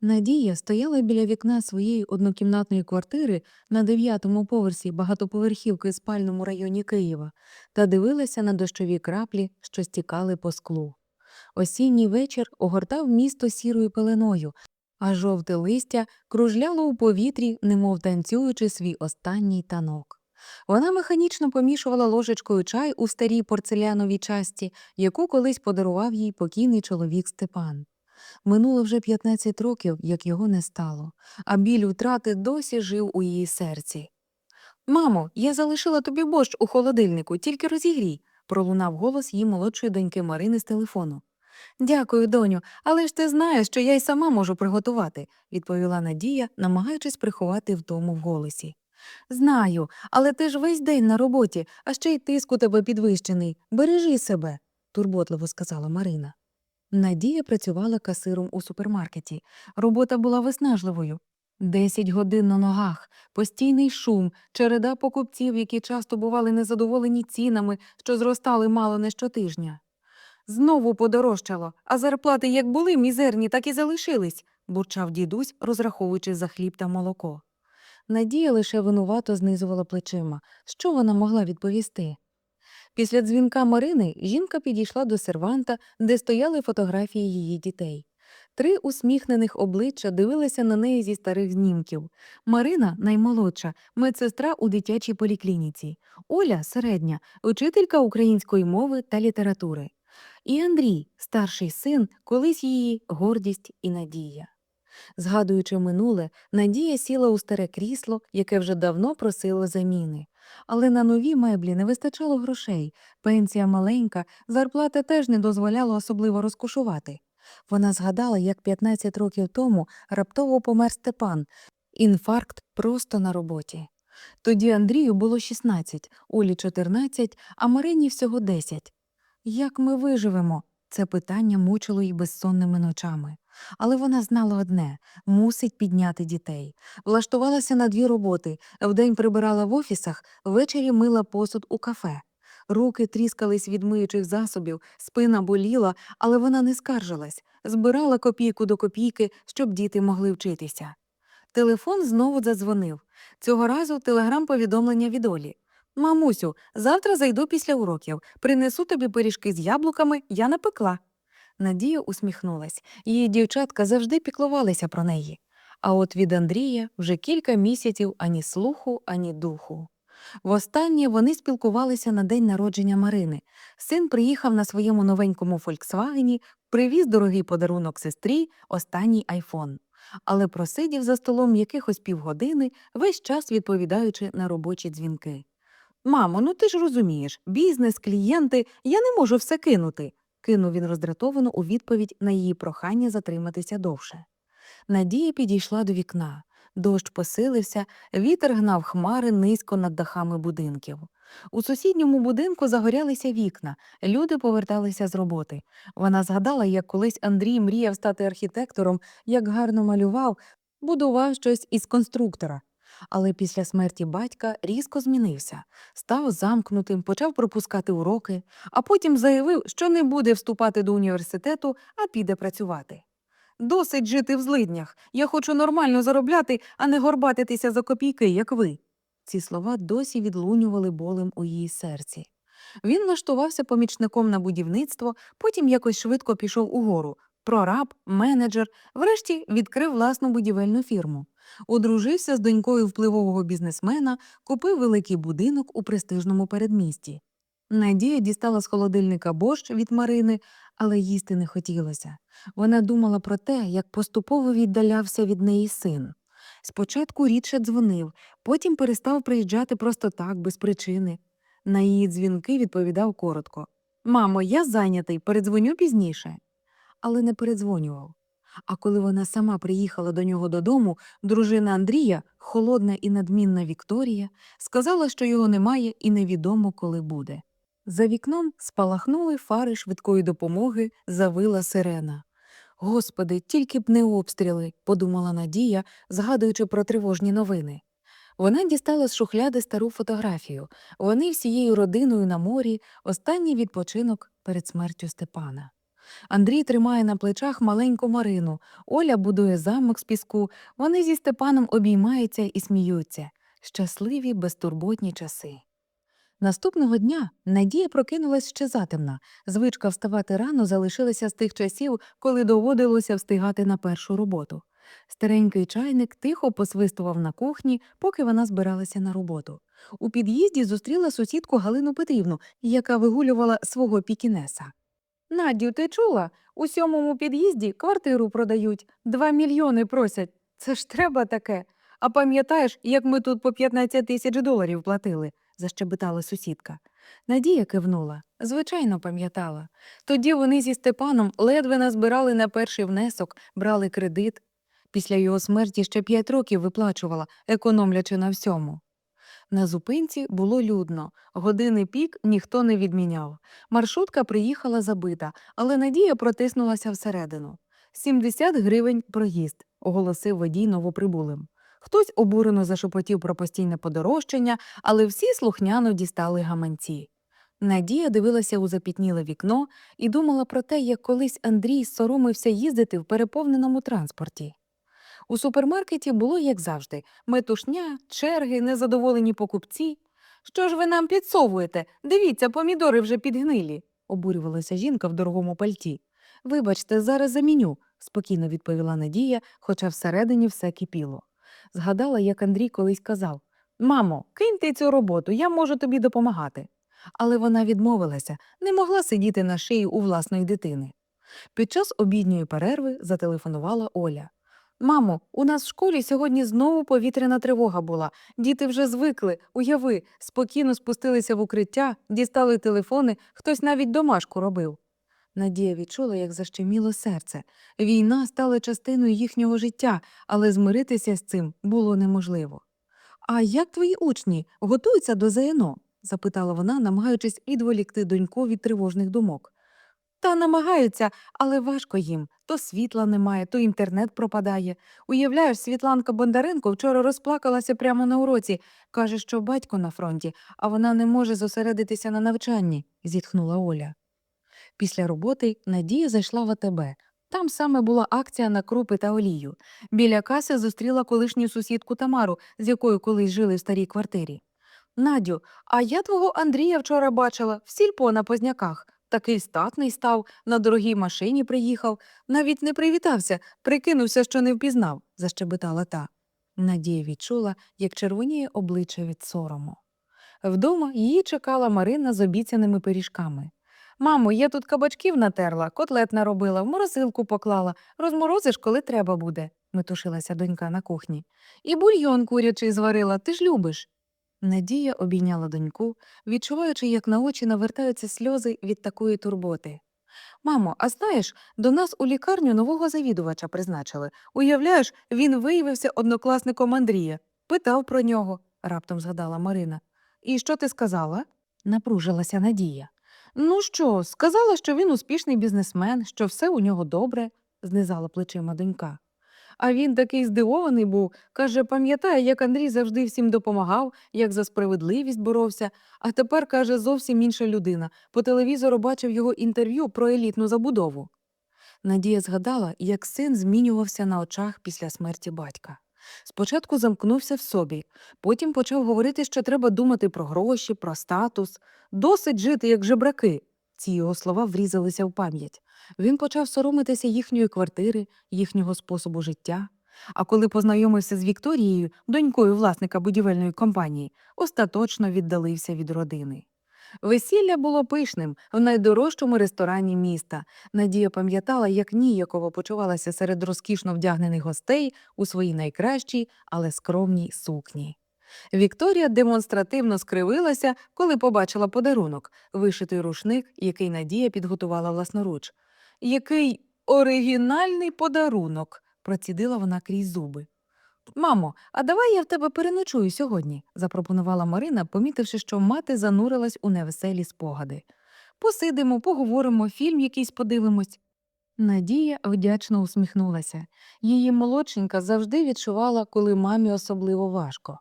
Надія стояла біля вікна своєї однокімнатної квартири на дев'ятому поверсі багатоповерхівки в спальному районі Києва та дивилася на дощові краплі, що стікали по склу. Осінній вечір огортав місто сірою пеленою, а жовте листя кружляло у повітрі, немов танцюючи свій останній танок. Вона механічно помішувала ложечкою чай у старій порцеляновій часті, яку колись подарував їй покійний чоловік Степан. Минуло вже 15 років, як його не стало, а біль втрати досі жив у її серці. Мамо, я залишила тобі борщ у холодильнику, тільки розігрій, пролунав голос її молодшої доньки Марини з телефону. Дякую, доню, але ж ти знаєш, що я й сама можу приготувати, відповіла Надія, намагаючись приховати втому в голосі. Знаю, але ти ж весь день на роботі, а ще й тиск у тебе підвищений. Бережи себе, турботливо сказала Марина. Надія працювала касиром у супермаркеті. Робота була виснажливою. Десять годин на ногах, постійний шум, череда покупців, які часто бували незадоволені цінами, що зростали мало не щотижня. Знову подорожчало, а зарплати як були мізерні, так і залишились, бурчав дідусь, розраховуючи за хліб та молоко. Надія лише винувато знизувала плечима. Що вона могла відповісти? Після дзвінка Марини жінка підійшла до серванта, де стояли фотографії її дітей. Три усміхнених обличчя дивилися на неї зі старих знімків. Марина, наймолодша, медсестра у дитячій поліклініці, Оля середня, учителька української мови та літератури. І Андрій, старший син, колись її гордість і надія. Згадуючи минуле, Надія сіла у старе крісло, яке вже давно просило заміни. Але на нові меблі не вистачало грошей, пенсія маленька, зарплата теж не дозволяла особливо розкошувати. Вона згадала, як 15 років тому раптово помер Степан, інфаркт просто на роботі. Тоді Андрію було 16, Олі 14, а Марині всього 10. Як ми виживемо? Це питання мучило її безсонними ночами. Але вона знала одне мусить підняти дітей. Влаштувалася на дві роботи вдень прибирала в офісах, ввечері мила посуд у кафе. Руки тріскались від миючих засобів, спина боліла, але вона не скаржилась, збирала копійку до копійки, щоб діти могли вчитися. Телефон знову задзвонив. Цього разу телеграм-повідомлення від Олі. Мамусю, завтра зайду після уроків. Принесу тобі пиріжки з яблуками, я напекла. Надія усміхнулась. Її дівчатка завжди піклувалися про неї. А от від Андрія вже кілька місяців ані слуху, ані духу. Востаннє вони спілкувалися на день народження Марини. Син приїхав на своєму новенькому Фольксвагені, привіз дорогий подарунок сестрі, останній айфон. Але просидів за столом якихось півгодини, весь час відповідаючи на робочі дзвінки. Мамо, ну ти ж розумієш, бізнес, клієнти, я не можу все кинути, кинув він роздратовано у відповідь на її прохання затриматися довше. Надія підійшла до вікна. Дощ посилився, вітер гнав хмари низько над дахами будинків. У сусідньому будинку загорялися вікна, люди поверталися з роботи. Вона згадала, як колись Андрій мріяв стати архітектором, як гарно малював, будував щось із конструктора. Але після смерті батька різко змінився, став замкнутим, почав пропускати уроки, а потім заявив, що не буде вступати до університету, а піде працювати. Досить жити в злиднях. Я хочу нормально заробляти, а не горбатитися за копійки, як ви. Ці слова досі відлунювали болем у її серці. Він влаштувався помічником на будівництво, потім якось швидко пішов угору. Прораб, менеджер, врешті відкрив власну будівельну фірму. Одружився з донькою впливового бізнесмена, купив великий будинок у престижному передмісті. Надія дістала з холодильника борщ від Марини, але їсти не хотілося. Вона думала про те, як поступово віддалявся від неї син. Спочатку рідше дзвонив, потім перестав приїжджати просто так, без причини. На її дзвінки відповідав коротко Мамо, я зайнятий, передзвоню пізніше. Але не передзвонював. А коли вона сама приїхала до нього додому, дружина Андрія, холодна і надмінна Вікторія, сказала, що його немає і невідомо, коли буде. За вікном спалахнули фари швидкої допомоги, завила сирена. Господи, тільки б не обстріли, подумала Надія, згадуючи про тривожні новини. Вона дістала з шухляди стару фотографію. Вони всією родиною на морі, останній відпочинок перед смертю Степана. Андрій тримає на плечах маленьку Марину, Оля будує замок з піску, вони зі Степаном обіймаються і сміються. Щасливі, безтурботні часи. Наступного дня Надія прокинулась ще затемна. Звичка вставати рано залишилася з тих часів, коли доводилося встигати на першу роботу. Старенький чайник тихо посвистував на кухні, поки вона збиралася на роботу. У під'їзді зустріла сусідку Галину Петрівну, яка вигулювала свого пікінеса. Надю, ти чула? У сьомому під'їзді квартиру продають, два мільйони просять. Це ж треба таке. А пам'ятаєш, як ми тут по 15 тисяч доларів платили? защебетала сусідка. Надія кивнула. Звичайно, пам'ятала. Тоді вони зі Степаном ледве назбирали на перший внесок, брали кредит. Після його смерті ще п'ять років виплачувала, економлячи на всьому. На зупинці було людно. Години пік ніхто не відміняв. Маршрутка приїхала забита, але Надія протиснулася всередину. 70 гривень проїзд, оголосив водій новоприбулим. Хтось обурено зашепотів про постійне подорожчання, але всі слухняно дістали гаманці. Надія дивилася у запітніле вікно і думала про те, як колись Андрій соромився їздити в переповненому транспорті. У супермаркеті було, як завжди, метушня, черги, незадоволені покупці. Що ж ви нам підсовуєте? Дивіться, помідори вже підгнилі, обурювалася жінка в дорогому пальті. Вибачте, зараз заміню, спокійно відповіла Надія, хоча всередині все кипіло. Згадала, як Андрій колись казав Мамо, кинь ти цю роботу, я можу тобі допомагати. Але вона відмовилася, не могла сидіти на шиї у власної дитини. Під час обідньої перерви зателефонувала Оля. Мамо, у нас в школі сьогодні знову повітряна тривога була. Діти вже звикли, уяви, спокійно спустилися в укриття, дістали телефони, хтось навіть домашку робив. Надія відчула, як защеміло серце. Війна стала частиною їхнього життя, але змиритися з цим було неможливо. А як твої учні готуються до ЗНО? запитала вона, намагаючись відволікти доньку від тривожних думок. Та намагаються, але важко їм. То світла немає, то інтернет пропадає. Уявляєш, Світланка Бондаренко вчора розплакалася прямо на уроці. Каже, що батько на фронті, а вона не може зосередитися на навчанні, зітхнула Оля. Після роботи Надія зайшла в АТБ. Там саме була акція на крупи та олію. Біля каси зустріла колишню сусідку Тамару, з якою колись жили в старій квартирі. Надю, а я твого Андрія вчора бачила в сільпо на позняках. Такий статний став, на дорогій машині приїхав, навіть не привітався, прикинувся, що не впізнав, защебетала та. Надія відчула, як червоніє обличчя від сорому. Вдома її чекала Марина з обіцяними пиріжками. Мамо, я тут кабачків натерла, котлет наробила, в морозилку поклала. Розморозиш, коли треба буде, метушилася донька на кухні. І бульйон курячий зварила, ти ж любиш. Надія обійняла доньку, відчуваючи, як на очі навертаються сльози від такої турботи. Мамо, а знаєш, до нас у лікарню нового завідувача призначили. Уявляєш, він виявився однокласником Андрія. Питав про нього, раптом згадала Марина. І що ти сказала? напружилася Надія. Ну що, сказала, що він успішний бізнесмен, що все у нього добре, знизала плечима донька. А він такий здивований був, каже, пам'ятає, як Андрій завжди всім допомагав, як за справедливість боровся, а тепер, каже, зовсім інша людина. По телевізору бачив його інтерв'ю про елітну забудову. Надія згадала, як син змінювався на очах після смерті батька. Спочатку замкнувся в собі, потім почав говорити, що треба думати про гроші, про статус, досить жити як жебраки. Ці його слова врізалися в пам'ять. Він почав соромитися їхньої квартири, їхнього способу життя. А коли познайомився з Вікторією, донькою власника будівельної компанії, остаточно віддалився від родини. Весілля було пишним в найдорожчому ресторані міста. Надія пам'ятала, як ніяково почувалася серед розкішно вдягнених гостей у своїй найкращій, але скромній сукні. Вікторія демонстративно скривилася, коли побачила подарунок вишитий рушник, який Надія підготувала власноруч. Який оригінальний подарунок, процідила вона крізь зуби. Мамо, а давай я в тебе переночую сьогодні, запропонувала Марина, помітивши, що мати занурилась у невеселі спогади. Посидимо, поговоримо, фільм якийсь подивимось. Надія вдячно усміхнулася. Її молодшенька завжди відчувала, коли мамі особливо важко.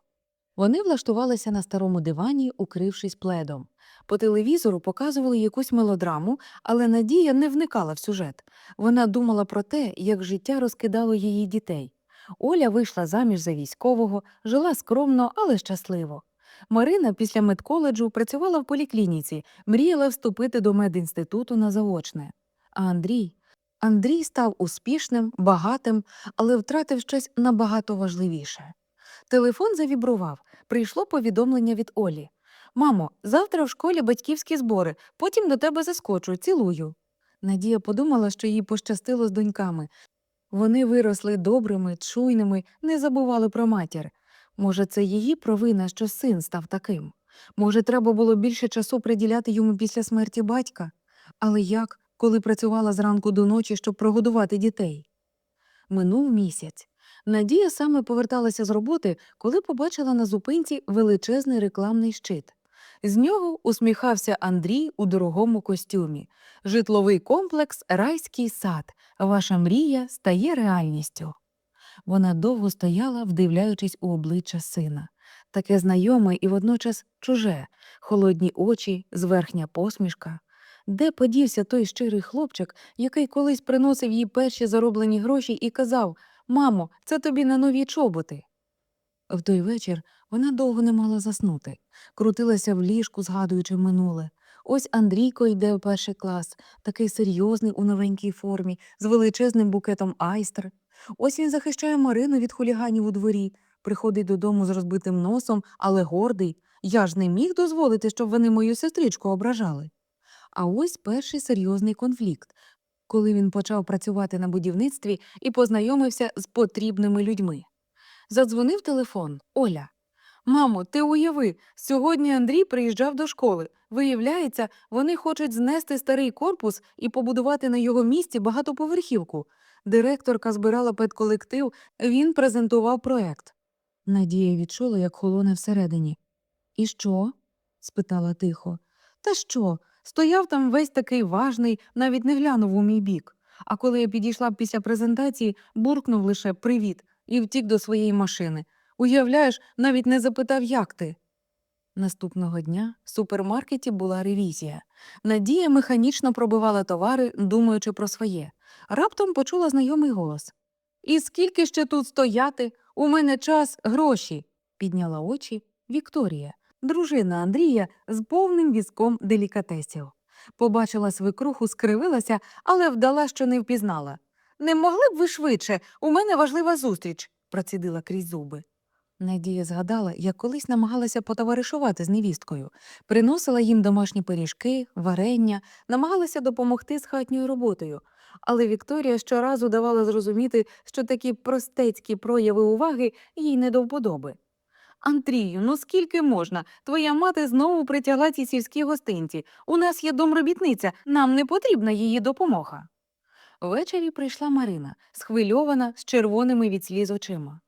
Вони влаштувалися на старому дивані, укрившись пледом. По телевізору показували якусь мелодраму, але Надія не вникала в сюжет. Вона думала про те, як життя розкидало її дітей. Оля вийшла заміж за військового, жила скромно, але щасливо. Марина після медколеджу працювала в поліклініці, мріяла вступити до медінституту на заочне. А Андрій? Андрій став успішним, багатим, але втратив щось набагато важливіше. Телефон завібрував. Прийшло повідомлення від Олі. Мамо, завтра в школі батьківські збори, потім до тебе заскочу, цілую. Надія подумала, що їй пощастило з доньками. Вони виросли добрими, чуйними, не забували про матір. Може, це її провина, що син став таким? Може, треба було більше часу приділяти йому після смерті батька? Але як, коли працювала зранку до ночі, щоб прогодувати дітей? Минув місяць. Надія саме поверталася з роботи, коли побачила на зупинці величезний рекламний щит. З нього усміхався Андрій у дорогому костюмі. Житловий комплекс Райський сад. Ваша мрія стає реальністю. Вона довго стояла, вдивляючись у обличчя сина. Таке знайоме і водночас чуже, холодні очі, зверхня посмішка. Де подівся той щирий хлопчик, який колись приносив їй перші зароблені гроші і казав Мамо, це тобі на нові чоботи. В той вечір вона довго не могла заснути, крутилася в ліжку, згадуючи минуле. Ось Андрійко йде в перший клас, такий серйозний у новенькій формі, з величезним букетом айстер. Ось він захищає Марину від хуліганів у дворі, приходить додому з розбитим носом, але гордий. Я ж не міг дозволити, щоб вони мою сестричку ображали. А ось перший серйозний конфлікт, коли він почав працювати на будівництві і познайомився з потрібними людьми. Задзвонив телефон Оля. Мамо, ти уяви, сьогодні Андрій приїжджав до школи. Виявляється, вони хочуть знести старий корпус і побудувати на його місці багатоповерхівку. Директорка збирала педколектив, він презентував проект. Надія відчула, як холоне всередині. І що? спитала тихо. Та що? Стояв там весь такий важний, навіть не глянув у мій бік. А коли я підійшла після презентації, буркнув лише привіт і втік до своєї машини. Уявляєш, навіть не запитав, як ти. Наступного дня в супермаркеті була ревізія. Надія механічно пробивала товари, думаючи про своє. Раптом почула знайомий голос. І скільки ще тут стояти? У мене час, гроші. підняла очі Вікторія, дружина Андрія з повним візком делікатесів. Побачила свекруху, скривилася, але вдала, що не впізнала. Не могли б ви швидше? У мене важлива зустріч, процідила крізь зуби. Надія згадала, як колись намагалася потоваришувати з невісткою, приносила їм домашні пиріжки, варення, намагалася допомогти з хатньою роботою. Але Вікторія щоразу давала зрозуміти, що такі простецькі прояви уваги їй не до вподоби. Андрію, ну скільки можна? Твоя мати знову притягла ці сільські гостинці. У нас є домробітниця, нам не потрібна її допомога. Ввечері прийшла Марина, схвильована, з червоними від сліз очима.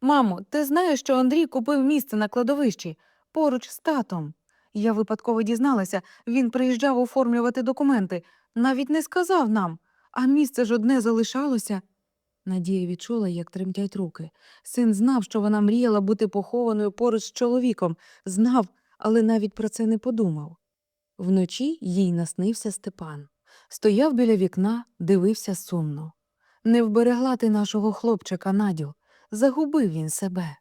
Мамо, ти знаєш, що Андрій купив місце на кладовищі поруч з татом. Я випадково дізналася, він приїжджав оформлювати документи, навіть не сказав нам, а місце ж одне залишалося. Надія відчула, як тремтять руки. Син знав, що вона мріяла бути похованою поруч з чоловіком, знав, але навіть про це не подумав. Вночі їй наснився Степан. Стояв біля вікна, дивився сумно. Не вберегла ти нашого хлопчика, Надю, загубив він себе.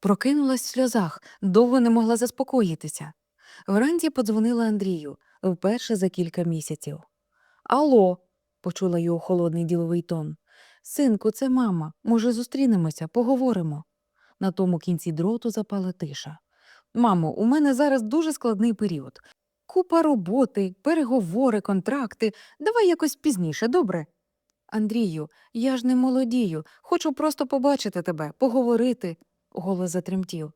Прокинулась в сльозах, довго не могла заспокоїтися. Вранці подзвонила Андрію вперше за кілька місяців. Алло, почула його холодний діловий тон. Синку, це мама. Може, зустрінемося, поговоримо. На тому кінці дроту запала тиша. Мамо, у мене зараз дуже складний період. Купа роботи, переговори, контракти. Давай якось пізніше, добре? Андрію, я ж не молодію, хочу просто побачити тебе, поговорити. Голос затремтів.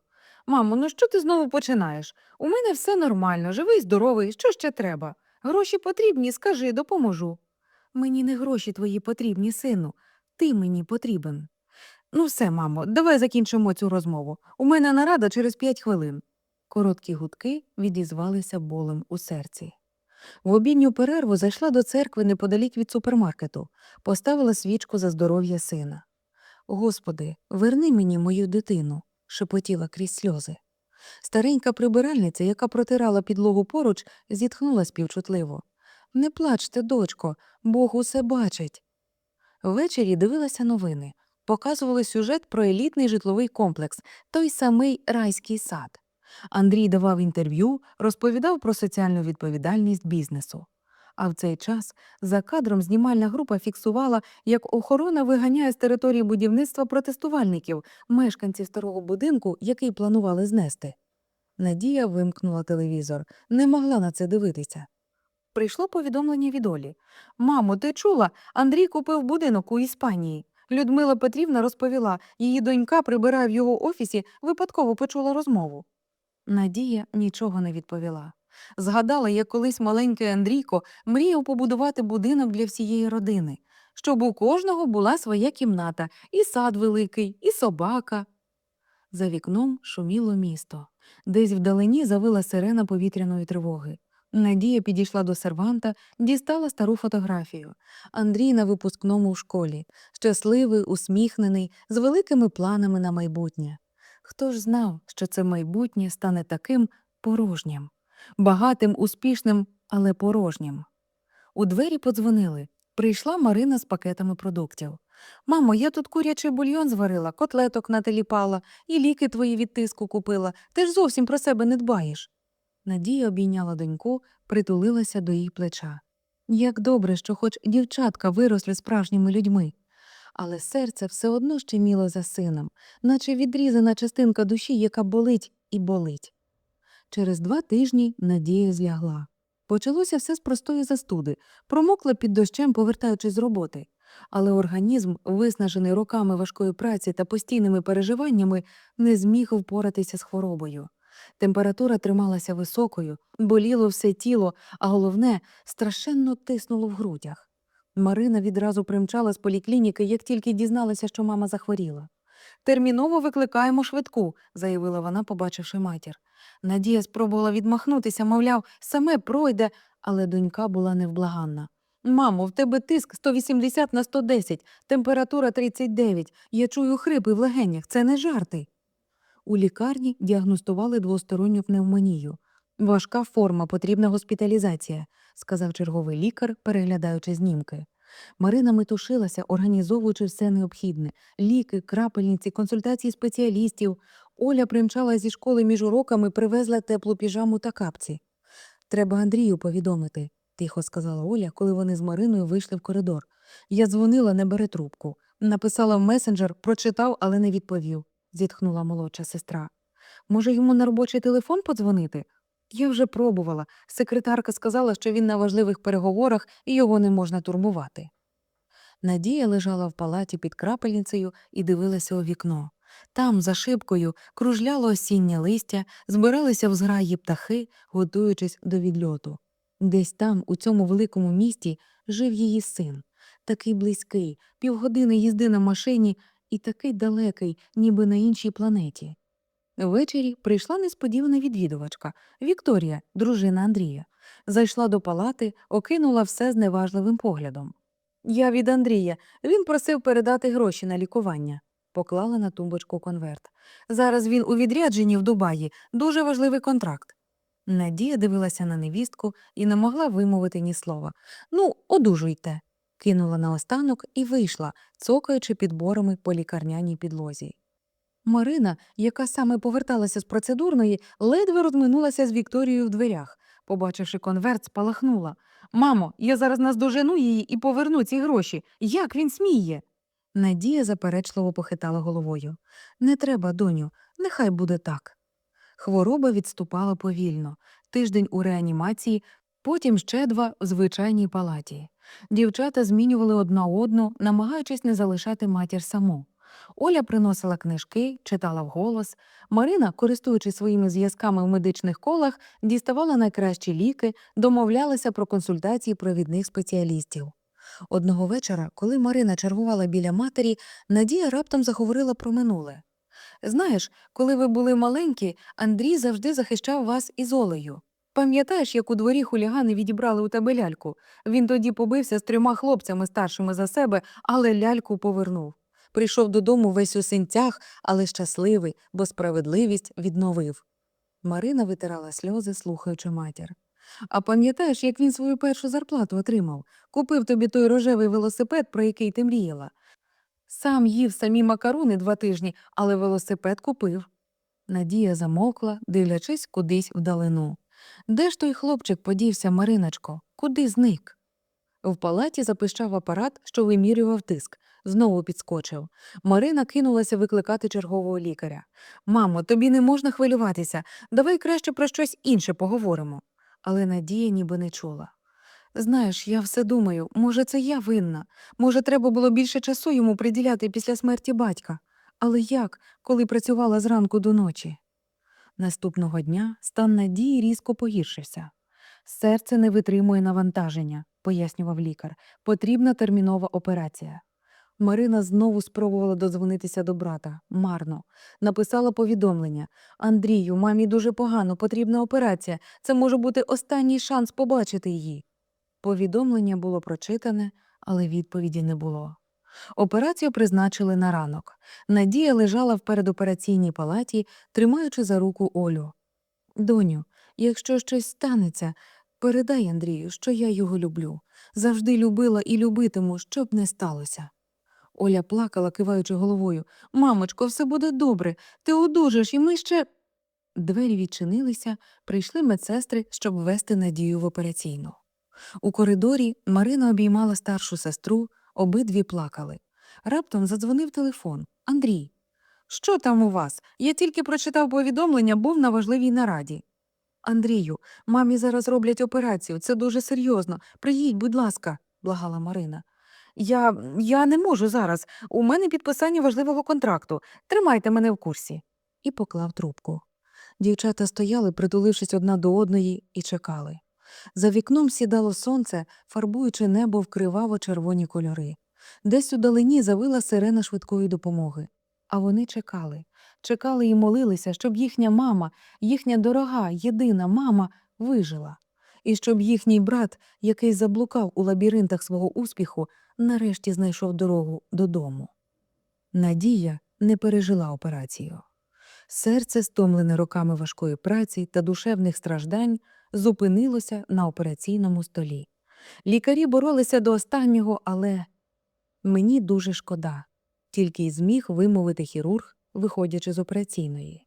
Мамо, ну що ти знову починаєш? У мене все нормально, живий, здоровий, що ще треба? Гроші потрібні, скажи, допоможу. Мені не гроші твої потрібні, сину. Ти мені потрібен. Ну, все, мамо, давай закінчимо цю розмову. У мене нарада через п'ять хвилин. Короткі гудки відізвалися болем у серці. В обідню перерву зайшла до церкви неподалік від супермаркету, поставила свічку за здоров'я сина. Господи, верни мені мою дитину, шепотіла крізь сльози. Старенька прибиральниця, яка протирала підлогу поруч, зітхнула співчутливо. Не плачте, дочко, Бог усе бачить. Ввечері дивилася новини. Показували сюжет про елітний житловий комплекс, той самий райський сад. Андрій давав інтерв'ю, розповідав про соціальну відповідальність бізнесу. А в цей час за кадром знімальна група фіксувала, як охорона виганяє з території будівництва протестувальників, мешканців старого будинку, який планували знести. Надія вимкнула телевізор, не могла на це дивитися. Прийшло повідомлення від Олі. Мамо, ти чула? Андрій купив будинок у Іспанії. Людмила Петрівна розповіла, її донька прибирає в його офісі, випадково почула розмову. Надія нічого не відповіла. Згадала, як колись маленький Андрійко мріяв побудувати будинок для всієї родини, щоб у кожного була своя кімната, і сад великий, і собака. За вікном шуміло місто. Десь вдалині завила сирена повітряної тривоги. Надія підійшла до серванта, дістала стару фотографію. Андрій на випускному в школі, щасливий, усміхнений, з великими планами на майбутнє. Хто ж знав, що це майбутнє стане таким порожнім, багатим, успішним, але порожнім. У двері подзвонили. Прийшла Марина з пакетами продуктів. Мамо, я тут курячий бульйон зварила, котлеток нателіпала, і ліки твої від тиску купила. Ти ж зовсім про себе не дбаєш. Надія обійняла доньку, притулилася до її плеча. Як добре, що хоч дівчатка виросли справжніми людьми. Але серце все одно щеміло за сином, наче відрізана частинка душі, яка болить і болить. Через два тижні Надія злягла. Почалося все з простої застуди, промокла під дощем, повертаючись з роботи. Але організм, виснажений роками важкої праці та постійними переживаннями, не зміг впоратися з хворобою. Температура трималася високою, боліло все тіло, а головне страшенно тиснуло в грудях. Марина відразу примчала з поліклініки, як тільки дізналася, що мама захворіла. Терміново викликаємо швидку, заявила вона, побачивши матір. Надія спробувала відмахнутися, мовляв, саме пройде, але донька була невблаганна. Мамо, в тебе тиск 180 на 110, температура 39, я чую хрипи в легенях, це не жарти. У лікарні діагностували двосторонню пневмонію. Важка форма, потрібна госпіталізація, сказав черговий лікар, переглядаючи знімки. Марина метушилася, організовуючи все необхідне ліки, крапельниці, консультації спеціалістів. Оля примчала зі школи між уроками, привезла теплу піжаму та капці. Треба Андрію повідомити, тихо сказала Оля, коли вони з Мариною вийшли в коридор. Я дзвонила, не бере трубку. Написала в месенджер, прочитав, але не відповів, зітхнула молодша сестра. Може, йому на робочий телефон подзвонити? Я вже пробувала. Секретарка сказала, що він на важливих переговорах і його не можна турбувати. Надія лежала в палаті під крапельницею і дивилася у вікно. Там, за шибкою, кружляло осіннє листя, збиралися в зграї птахи, готуючись до відльоту. Десь там, у цьому великому місті, жив її син, такий близький, півгодини їзди на машині і такий далекий, ніби на іншій планеті. Ввечері прийшла несподівана відвідувачка Вікторія, дружина Андрія. Зайшла до палати, окинула все з неважливим поглядом. Я від Андрія. Він просив передати гроші на лікування. Поклала на тумбочку конверт. Зараз він у відрядженні в Дубаї. Дуже важливий контракт. Надія дивилася на невістку і не могла вимовити ні слова. Ну, одужуйте. Кинула наостанок і вийшла, цокаючи підборами по лікарняній підлозі. Марина, яка саме поверталася з процедурної, ледве розминулася з Вікторією в дверях. Побачивши конверт, спалахнула. Мамо, я зараз наздожену її і поверну ці гроші. Як він сміє? Надія заперечливо похитала головою. Не треба, доню, нехай буде так. Хвороба відступала повільно. Тиждень у реанімації, потім ще два в звичайній палаті. Дівчата змінювали одна одну, намагаючись не залишати матір саму. Оля приносила книжки, читала вголос. Марина, користуючись своїми зв'язками в медичних колах, діставала найкращі ліки, домовлялася про консультації провідних спеціалістів. Одного вечора, коли Марина чергувала біля матері, Надія раптом заговорила про минуле. Знаєш, коли ви були маленькі, Андрій завжди захищав вас із Олею. Пам'ятаєш, як у дворі хулігани відібрали у тебе ляльку? Він тоді побився з трьома хлопцями старшими за себе, але ляльку повернув. Прийшов додому весь у синцях, але щасливий, бо справедливість відновив. Марина витирала сльози, слухаючи матір. А пам'ятаєш, як він свою першу зарплату отримав? Купив тобі той рожевий велосипед, про який ти мріяла. Сам їв самі макарони два тижні, але велосипед купив. Надія замовкла, дивлячись кудись вдалину. Де ж той хлопчик подівся, Мариночко? Куди зник? В палаті запищав апарат, що вимірював тиск. Знову підскочив. Марина кинулася викликати чергового лікаря. Мамо, тобі не можна хвилюватися. Давай краще про щось інше поговоримо. Але Надія ніби не чула. Знаєш, я все думаю, може, це я винна. Може, треба було більше часу йому приділяти після смерті батька. Але як, коли працювала зранку до ночі? Наступного дня стан Надії різко погіршився. Серце не витримує навантаження, пояснював лікар. Потрібна термінова операція. Марина знову спробувала дозвонитися до брата. Марно. Написала повідомлення. Андрію, мамі дуже погано, потрібна операція. Це може бути останній шанс побачити її. Повідомлення було прочитане, але відповіді не було. Операцію призначили на ранок. Надія лежала в передопераційній палаті, тримаючи за руку Олю. Доню, якщо щось станеться, передай Андрію, що я його люблю. Завжди любила і любитиму, що б не сталося. Оля плакала, киваючи головою. Мамочко, все буде добре. Ти одужиш, і ми ще. Двері відчинилися, прийшли медсестри, щоб ввести Надію в операційну. У коридорі Марина обіймала старшу сестру, обидві плакали. Раптом задзвонив телефон. Андрій. Що там у вас? Я тільки прочитав повідомлення, був на важливій нараді. Андрію, мамі зараз роблять операцію, це дуже серйозно. Приїдь, будь ласка, благала Марина. Я, я не можу зараз. У мене підписання важливого контракту. Тримайте мене в курсі. І поклав трубку. Дівчата стояли, притулившись одна до одної, і чекали. За вікном сідало сонце, фарбуючи небо в криваво-червоні кольори. Десь у далині завила сирена швидкої допомоги. А вони чекали, чекали і молилися, щоб їхня мама, їхня дорога, єдина мама вижила. І щоб їхній брат, який заблукав у лабіринтах свого успіху, нарешті знайшов дорогу додому. Надія не пережила операцію. Серце, стомлене роками важкої праці та душевних страждань, зупинилося на операційному столі. Лікарі боролися до останнього, але мені дуже шкода, тільки й зміг вимовити хірург, виходячи з операційної.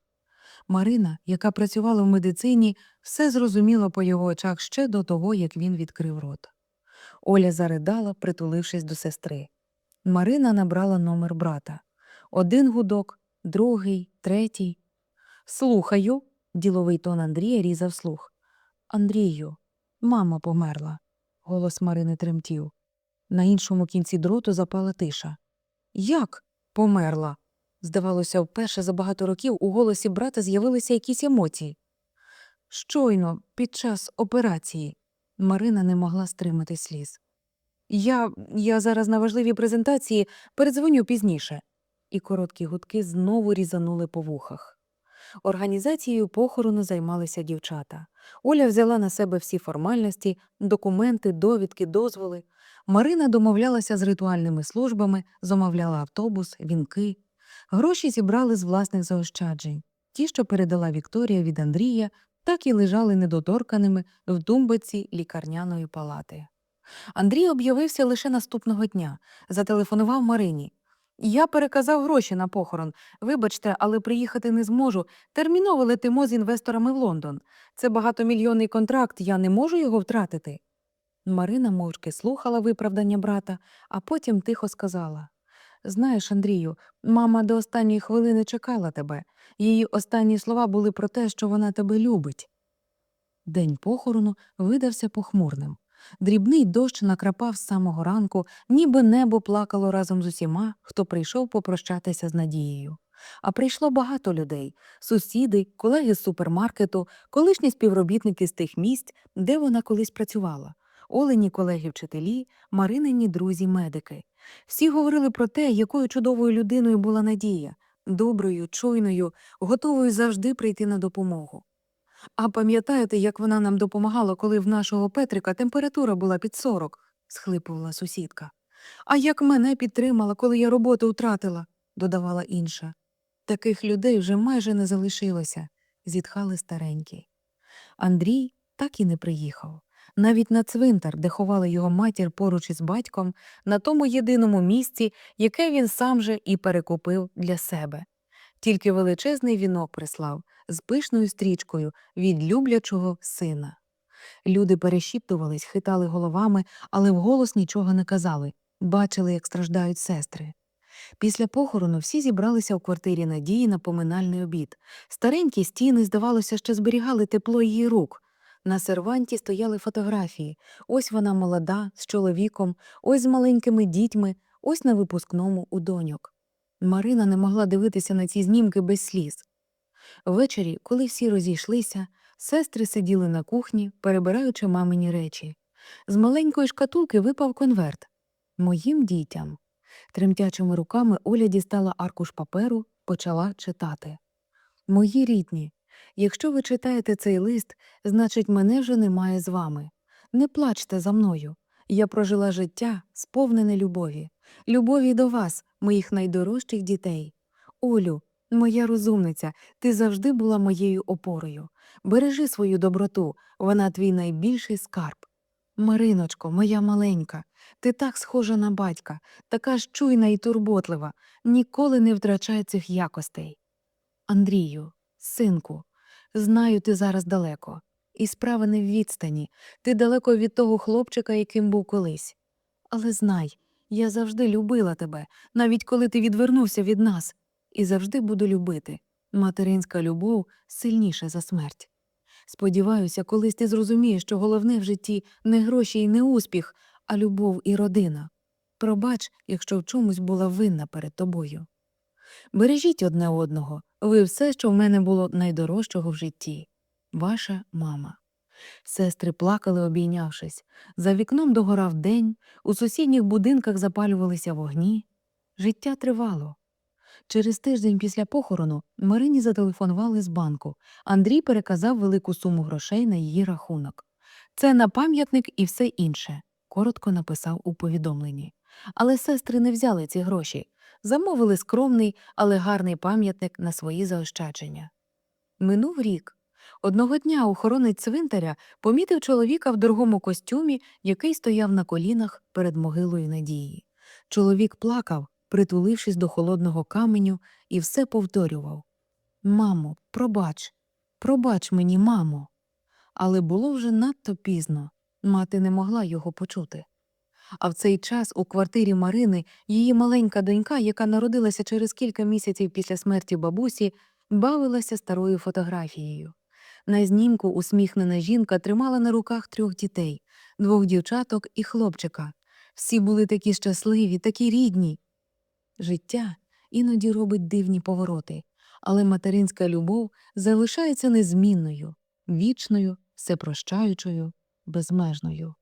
Марина, яка працювала в медицині, все зрозуміла по його очах ще до того, як він відкрив рот. Оля заридала, притулившись до сестри. Марина набрала номер брата. Один гудок, другий, третій. Слухаю, діловий тон Андрія різав слух. Андрію, мама померла. Голос Марини тремтів. На іншому кінці дроту запала тиша. Як померла? Здавалося, вперше за багато років у голосі брата з'явилися якісь емоції. Щойно, під час операції, Марина не могла стримати сліз. Я, я зараз на важливій презентації передзвоню пізніше. І короткі гудки знову різанули по вухах. Організацією похорону займалися дівчата. Оля взяла на себе всі формальності, документи, довідки, дозволи. Марина домовлялася з ритуальними службами, замовляла автобус, вінки. Гроші зібрали з власних заощаджень. Ті, що передала Вікторія від Андрія, так і лежали недоторканими в тумбиці лікарняної палати. Андрій об'явився лише наступного дня, зателефонував Марині. Я переказав гроші на похорон. Вибачте, але приїхати не зможу. Терміново летимо з інвесторами в Лондон. Це багатомільйонний контракт, я не можу його втратити. Марина мовчки слухала виправдання брата, а потім тихо сказала Знаєш, Андрію, мама до останньої хвилини чекала тебе. Її останні слова були про те, що вона тебе любить. День похорону видався похмурним. Дрібний дощ накрапав з самого ранку, ніби небо плакало разом з усіма, хто прийшов попрощатися з Надією. А прийшло багато людей сусіди, колеги з супермаркету, колишні співробітники з тих місць, де вона колись працювала, Олені колеги-вчителі, Маринині друзі-медики. Всі говорили про те, якою чудовою людиною була Надія, доброю, чуйною, готовою завжди прийти на допомогу. А пам'ятаєте, як вона нам допомагала, коли в нашого Петрика температура була під 40? схлипувала сусідка. А як мене підтримала, коли я роботу втратила, додавала інша. Таких людей вже майже не залишилося, зітхали старенькі. Андрій так і не приїхав. Навіть на цвинтар, де ховали його матір поруч із батьком, на тому єдиному місці, яке він сам же і перекупив для себе. Тільки величезний вінок прислав з пишною стрічкою від люблячого сина. Люди перешіптувались, хитали головами, але вголос нічого не казали, бачили, як страждають сестри. Після похорону всі зібралися у квартирі Надії на поминальний обід. Старенькі стіни, здавалося, ще зберігали тепло її рук. На серванті стояли фотографії. Ось вона молода, з чоловіком, ось з маленькими дітьми, ось на випускному у доньок. Марина не могла дивитися на ці знімки без сліз. Ввечері, коли всі розійшлися, сестри сиділи на кухні, перебираючи мамині речі. З маленької шкатулки випав конверт. Моїм дітям. Тремтячими руками Оля дістала аркуш паперу, почала читати. Мої рідні, якщо ви читаєте цей лист, значить, мене вже немає з вами. Не плачте за мною. Я прожила життя, сповнене любові, любові до вас, моїх найдорожчих дітей. Олю, моя розумниця, ти завжди була моєю опорою. Бережи свою доброту, вона твій найбільший скарб. Мариночко, моя маленька, ти так схожа на батька, така ж чуйна і турботлива, ніколи не втрачай цих якостей. Андрію, синку, знаю, ти зараз далеко, і справа не в відстані, ти далеко від того хлопчика, яким був колись. Але знай, я завжди любила тебе, навіть коли ти відвернувся від нас, і завжди буду любити. Материнська любов сильніша за смерть. Сподіваюся, колись ти зрозумієш, що головне в житті не гроші і не успіх, а любов і родина. Пробач, якщо в чомусь була винна перед тобою. Бережіть одне одного, ви все, що в мене було найдорожчого в житті. Ваша мама. Сестри плакали, обійнявшись. За вікном догорав день, у сусідніх будинках запалювалися вогні. Життя тривало. Через тиждень після похорону Марині зателефонували з банку. Андрій переказав велику суму грошей на її рахунок. Це на пам'ятник і все інше, коротко написав у повідомленні. Але сестри не взяли ці гроші, замовили скромний, але гарний пам'ятник на свої заощадження. Минув рік. Одного дня охоронець цвинтаря помітив чоловіка в дорогому костюмі, який стояв на колінах перед могилою Надії. Чоловік плакав, притулившись до холодного каменю, і все повторював Мамо, пробач, пробач мені, мамо. Але було вже надто пізно. Мати не могла його почути. А в цей час у квартирі Марини її маленька донька, яка народилася через кілька місяців після смерті бабусі, бавилася старою фотографією. На знімку усміхнена жінка тримала на руках трьох дітей двох дівчаток і хлопчика. Всі були такі щасливі, такі рідні. Життя іноді робить дивні повороти, але материнська любов залишається незмінною, вічною, всепрощаючою, безмежною.